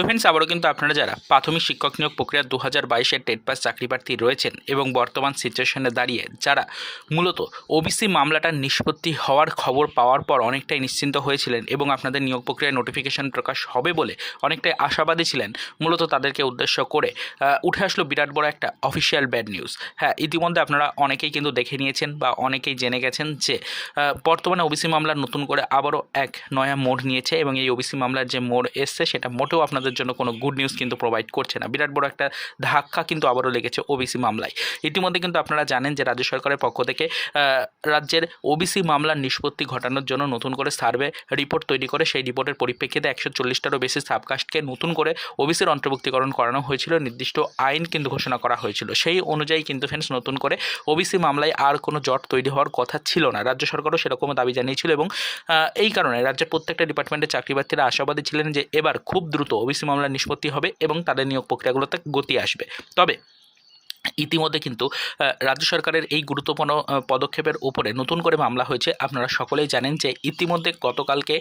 তো ফ্রেন্ডস আবারও কিন্তু আপনারা যারা প্রাথমিক শিক্ষক নিয়োগ প্রক্রিয়া দু হাজার বাইশের টেট পাস চাকরি প্রার্থী রয়েছেন এবং বর্তমান সিচুয়েশনে দাঁড়িয়ে যারা মূলত ওবিসি মামলাটার নিষ্পত্তি হওয়ার খবর পাওয়ার পর অনেকটাই নিশ্চিন্ত হয়েছিলেন এবং আপনাদের নিয়োগ প্রক্রিয়ায় নোটিফিকেশন প্রকাশ হবে বলে অনেকটাই আশাবাদী ছিলেন, মূলত তাদেরকে উদ্দেশ্য করে উঠে আসলো বিরাট বড় একটা অফিসিয়াল ব্যাড নিউজ হ্যাঁ ইতিমধ্যে আপনারা অনেকেই কিন্তু দেখে নিয়েছেন বা অনেকেই জেনে গেছেন যে বর্তমানে ওবিসি মামলার নতুন করে আবারও এক নয়া মোড় নিয়েছে এবং এই ওবিসি মামলার যে মোড় এসছে, সেটা মোটেও আপনাদের জন্য কোনো গুড নিউজ কিন্তু প্রোভাইড করছে না। বিরাট বড় একটা ধাক্কা কিন্তু আবারও লেগেছে ওবিসি মামলায়। ইতিমধ্যে কিন্তু আপনারা জানেন যে রাজ্য সরকারের পক্ষ থেকে রাজ্যের ওবিসি মামলার নিষ্পত্তি ঘটানোর জন্য নতুন করে সার্ভে রিপোর্ট তৈরি করে সেই রিপোর্টের পরিপ্রেক্ষিতে একশো চল্লিশটারও বেশি সাবকাস্টকে নতুন করে ওবিসির অন্তর্ভুক্তিকরণ করানো হয়েছিল, নির্দিষ্ট আইন কিন্তু ঘোষণা করা হয়েছিল। সেই অনুযায়ী কিন্তু ফ্রেন্ডস নতুন করে ওবিসি মামলায় আর কোনো জট তৈরি হওয়ার কথা ছিল না। রাজ্য সরকারও সেরকম দাবি জানিয়েছিল এবং এই কারণে রাজ্যের প্রত্যেকটা ডিপার্টমেন্টের চাকরি প্রার্থীরা আশাবাদী ছিলেন যে এবার খুব দ্রুত ওবিসি মামলার নিষ্পত্তি হবে এবং তাদের নিয়োগ প্রক্রিয়াগুলোতে গতি আসবে। তবে ইতিমধ্যে কিন্তু রাজ্য সরকারের এই গুরুত্বপূর্ণ পদক্ষেপের উপরে নতুন করে মামলা হয়েছে। আপনারা সকলেই জানেন যে ইতিমধ্যে গতকালকে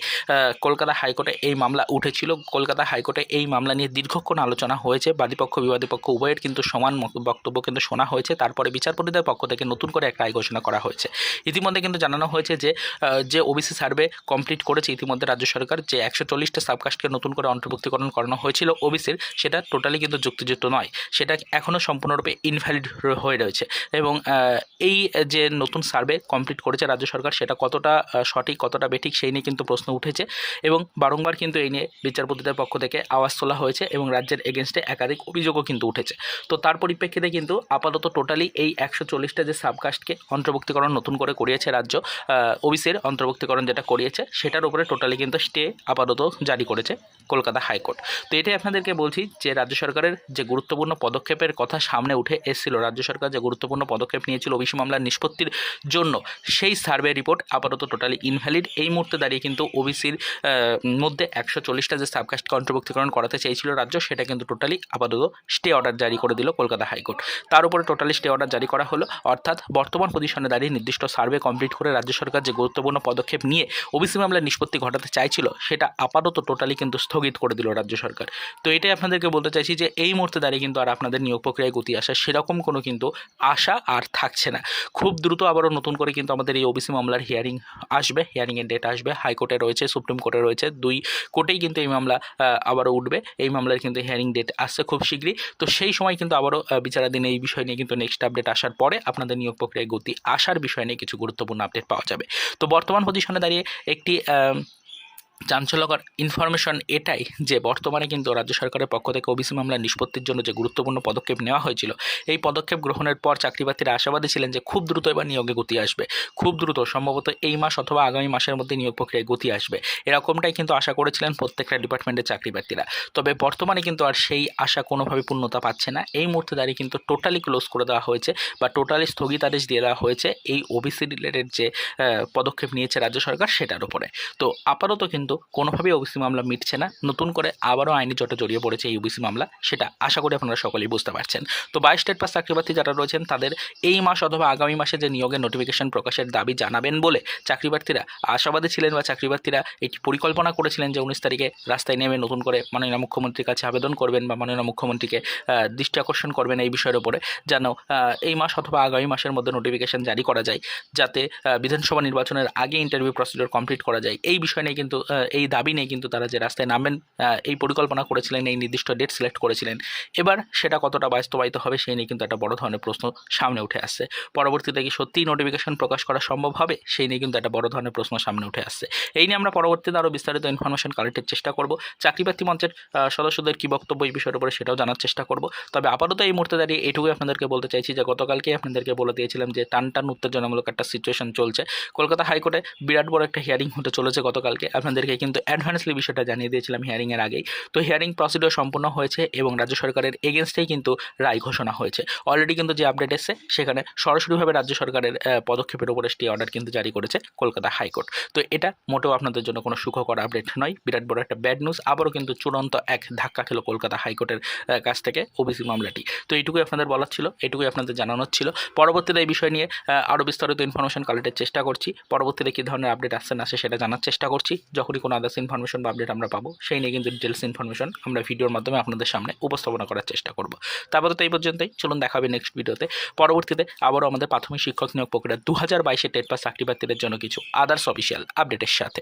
কলকাতা হাইকোর্টে এই মামলা উঠেছিল। কলকাতা হাইকোর্টে এই মামলা নিয়ে দীর্ঘক্ষণ আলোচনা হয়েছে। বাদীপক্ষ বিবাদী পক্ষ উভয়ের কিন্তু সমান বক্তব্য কিন্তু শোনা হয়েছে। তারপরে বিচারপতিদের পক্ষ থেকে নতুন করে একটা রায় ঘোষণা করা হয়েছে। ইতিমধ্যে কিন্তু জানানো হয়েছে যে যে ওবিসি সার্ভে কমপ্লিট করেছে ইতিমধ্যে রাজ্য সরকার, যে একশো চল্লিশটা সাবকাস্টকে নতুন করে অন্তর্ভুক্তিকরণ করানো হয়েছিল, ওবিসির, সেটা টোটালি কিন্তু যুক্তিযুক্ত নয়। সেটা এখনও সম্পূর্ণরূপে ইনভ্যালিড হয়ে রয়েছে। এবং এই যে নতুন সার্ভে কমপ্লিট করেছে রাজ্য সরকার, সেটা কতটা সঠিক, কতটা বেঠিক, সেই নিয়ে কিন্তু প্রশ্ন উঠেছে। এবং বারংবার কিন্তু এই নিয়ে বিচারপতিদের পক্ষ থেকে আওয়াজ তোলা হয়েছে এবং রাজ্যের এগেনস্টে একাধিক অভিযোগও কিন্তু উঠেছে। তো তার পরিপ্রেক্ষিতে কিন্তু আপাতত টোটালি এই একশো চল্লিশটা যে সাবকাস্টকে অন্তর্ভুক্তিকরণ নতুন করে করিয়েছে রাজ্য ওবিসির অন্তর্ভুক্তিকরণ যেটা করিয়েছে, সেটার উপরে টোটালি কিন্তু স্টে আপাতত জারি করেছে কলকাতা হাইকোর্ট। তো এটাই আপনাদেরকে বলছি যে, রাজ্য সরকারের যে গুরুত্বপূর্ণ পদক্ষেপের কথা সামনে উঠে এসেছিল। রাজ্য সরকার যে গুরুত্বপূর্ণ পদক্ষেপ নিয়েছিল ওবিসি মামলার নিষ্পত্তির জন্য, সেই সার্ভে রিপোর্ট আপাতত টোটালি ইনভ্যালিড। এই মুহূর্তে দাঁড়িয়ে কিন্তু ওবিসির মধ্যে একশো চল্লিশটা যে সাবকাস্টকে অন্তর্ভুক্তিকরণ করাতে চেয়েছিল রাজ্য, সেটা কিন্তু টোটালি আপাতত স্টে অর্ডার জারি করে দিল কলকাতা হাইকোর্ট। তার উপরে টোটালি স্টে অর্ডার জারি করা হলো। অর্থাৎ বর্তমান পজিশনে দাঁড়িয়ে নির্দিষ্ট সার্ভে কমপ্লিট করে রাজ্য সরকার যে গুরুত্বপূর্ণ পদক্ষেপ নিয়ে ওবিসি মামলার নিষ্পত্তি ঘটাতে চাইছিল, সেটা আপাতত টোটালি কিন্তু স্থগিত করে দিল রাজ্য সরকার। তো এটাই আপনাদেরকে বলতে চাইছি যে, এই মুহূর্তে দাঁড়িয়ে কিন্তু আর আপনাদের নিয়োগ প্রক্রিয়ায় গতি আসা সেরকম কোনো কিন্তু আশা আর থাকছে না। খুব দ্রুত আবারও নতুন করে কিন্তু আমাদের এই ওবিসি মামলার হিয়ারিং আসবে হিয়ারিংয়ের ডেট আসবে হাইকোর্টে রয়েছে সুপ্রিম কোর্টে রয়েছে, দুই কোর্টেই কিন্তু এই মামলা আবারও উঠবে। এই মামলার কিন্তু হিয়ারিং ডেট আসছে খুব শীঘ্রই। তো সেই সময় কিন্তু আবারও বিচারাধীন এই বিষয় নিয়ে কিন্তু নেক্সট আপডেট আসার পরে আপনাদের নিয়োগ প্রক্রিয়ায় গতি আসার বিষয় নিয়ে কিছু গুরুত্বপূর্ণ আপডেট পাওয়া যাবে। তো বর্তমান পজিশনে দাঁড়িয়ে একটি চাঞ্চল্যকর ইনফরমেশন এটাই যে বর্তমানে কিন্তু রাজ্য সরকারের পক্ষ থেকে ওবিসি মামলার নিষ্পত্তির জন্য যে গুরুত্বপূর্ণ পদক্ষেপ নেওয়া হয়েছিল, এই পদক্ষেপ গ্রহণের পর চাকরিপ্রার্থীরা আশাবাদী ছিলেন যে খুব দ্রুত এবার নিয়োগে গতি আসবে। খুব দ্রুত, সম্ভবত এই মাস অথবা আগামী মাসের মধ্যে নিয়োগ প্রক্রিয়ায় গতি আসবে। এরকমটাই কিন্তু আশা করেছিলেন প্রত্যেকটা ডিপার্টমেন্টের চাকরিপ্রার্থীরা। তবে বর্তমানে কিন্তু আর সেই আশা কোনোভাবে পূর্ণতা পাচ্ছে না। এই মুহূর্তে দাঁড়িয়ে কিন্তু টোটালি ক্লোজ করে দেওয়া হয়েছে বা টোটালি স্থগিতাদেশ দিয়ে দেওয়া হয়েছে এই ওবিসি রিলেটেড যে পদক্ষেপ নিয়েছে রাজ্য সরকার সেটার উপরে। তো আপাতত কিন্তু কোনোভাবেই ওবিসি মামলা মিটছে না। নতুন করে আবারও আইনি জটে জড়িয়ে পড়েছে এই ওবিসি মামলা, সেটা আশা করি আপনারা সকলেই বুঝতে পারছেন। তো বাইশ স্টেট পাস চাকরিপ্রার্থী যারা রয়েছেন, তাদের এই মাস অথবা আগামী মাসে যে নিয়োগের নোটিফিকেশন প্রকাশের দাবি জানাবেন বলে চাকরিপ্রার্থীরা আশাবাদী ছিলেন বা চাকরিপ্রার্থীরা একটি পরিকল্পনা করেছিলেন যে উনিশ তারিখে রাস্তায় নেমে নতুন করে মাননীয় মুখ্যমন্ত্রীর কাছে আবেদন করবেন বা মাননীয় মুখ্যমন্ত্রীকে দৃষ্টি আকর্ষণ করবেন এই বিষয়ের উপরে যেন এই মাস অথবা আগামী মাসের মধ্যে নোটিফিকেশন জারি করা যায়, যাতে বিধানসভা নির্বাচনের আগে ইন্টারভিউ প্রসিডিওর কমপ্লিট করা যায়। এই বিষয় নিয়ে কিন্তু এই দাবি নিয়ে কিন্তু তারা যে রাস্তায় নামবেন এই পরিকল্পনা করেছিলেন, এই নির্দিষ্ট ডেট সিলেক্ট করেছিলেন। এবার সেটা কতটা বাস্তবায়িত হবে সেই নিয়ে কিন্তু একটা বড় ধরনের প্রশ্ন সামনে উঠে আসছে। পরবর্তীতে কি সত্যিই নোটিফিকেশন প্রকাশ করা সম্ভব হবে? সেই নিয়ে কিন্তু একটা বড় ধরনের প্রশ্ন সামনে উঠে আসছে। এই নিয়ে আমরা পরবর্তীতে আরও বিস্তারিত ইনফরমেশন কালেক্টের চেষ্টা করব। চাকরিপ্রার্থী মঞ্চের সদস্যদের কী বক্তব্য এই বিষয়ের উপরে সেটাও জানার চেষ্টা করব। তবে আপাতত এই মুহূর্তে দাঁড়িয়ে এটুকুই আপনাদেরকে বলতে চাইছি যে, গতকালকেই আপনাদেরকে বলে দিয়েছিলাম যে, টান টান উত্তেজনামূলক একটা সিচুয়েশন চলছে। কলকাতা হাইকোর্টে বিরাট বড় একটা হিয়ারিং হতে চলেছে গতকালকে। আপনাদেরকে থেকে কিন্তু অ্যাডভান্সলি বিষয়টা জানিয়ে দিয়েছিলাম হিয়ারিংয়ের আগেই। তো হিয়ারিং প্রসিডিওর সম্পূর্ণ হয়েছে এবং রাজ্য সরকারের এগেনস্টেই কিন্তু রায় ঘোষণা হয়েছে। অলরেডি কিন্তু যে আপডেট এসছে, সেখানে সরাসরিভাবে রাজ্য সরকারের পদক্ষেপের উপরে স্টে অর্ডার কিন্তু জারি করেছে কলকাতা হাইকোর্ট। তো এটা মোটেও আপনাদের জন্য কোনো সুখকর আপডেট নয়। বিরাট বড় একটা ব্যাড নিউজ আবারও কিন্তু চূড়ান্ত এক ধাক্কা খেলো কলকাতা হাইকোর্টের কাছ থেকে ওবিসি মামলাটি। তো এইটুকুই আপনাদের বলার ছিল, এইটুকুই আপনাদের জানানোর ছিল। পরবর্তীতে এই বিষয় নিয়ে আরও বিস্তারিত ইনফরমেশন কালেক্টের চেষ্টা করছি। পরবর্তীতে কী ধরনের আপডেট আসছে না আসে সেটা জানার চেষ্টা করছি। যখনই কোনো আদার্স ইনফরমেশন বা আপডেট আমরা পাবো, সেই নিয়ে কিন্তু ডিটেলস ইনফরমেশন আমরা ভিডিওর মাধ্যমে আপনাদের সামনে উপস্থাপনা করার চেষ্টা করব। তারপর তো এই পর্যন্তই। চলুন দেখাবে নেক্সট ভিডিওতে পরবর্তীতে আবারও আমাদের প্রাথমিক শিক্ষক নিয়োগ প্রক্রিয়া দু হাজার বাইশে টেট পাস চাকরি প্রার্থীদের জন্য কিছু আদার্স অফিসিয়াল আপডেটের সাথে।